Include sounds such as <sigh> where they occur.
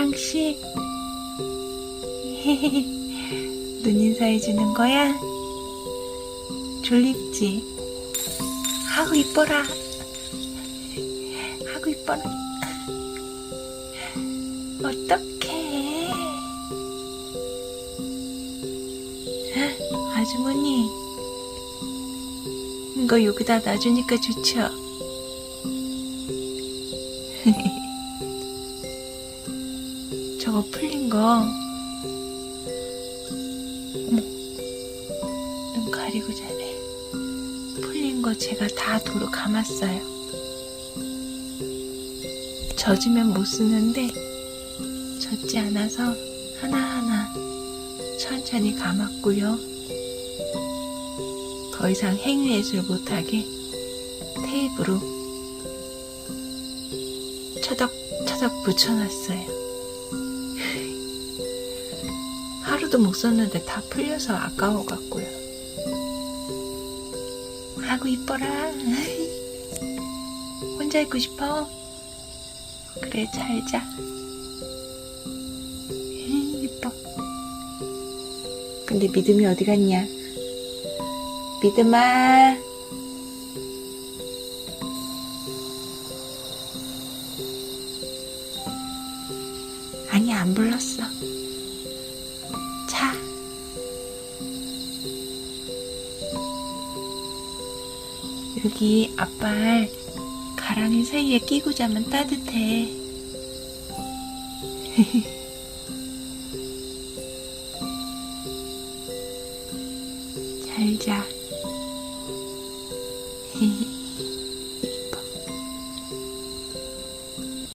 가랑씨. <laughs> 눈 인사해 주는 거야? 졸립지? 하고 이뻐라. 하고 이뻐라. 어떡해. 아주머니. 이거 여기다 놔주니까 좋죠? <laughs> 저거 풀린 거. 어머, 눈 가리고 자네. 풀린 거 제가 다 도로 감았어요. 젖으면 못 쓰는데, 젖지 않아서 하나하나 천천히 감았고요. 더 이상 행위예술 못하게 테이프로 처덕처덕 붙여놨어요. 하루도 못 썼는데 다 풀려서 아까워 갖고요. 하고 이뻐라. 혼자 있고 싶어? 그래, 잘 자. 이뻐. 근데 믿음이 어디 갔냐? 믿음아. 아니, 안 불렀어. 차. 여기 앞발 가랑이 사이에 끼고 자면 따뜻해. <laughs> 잘 자. <laughs>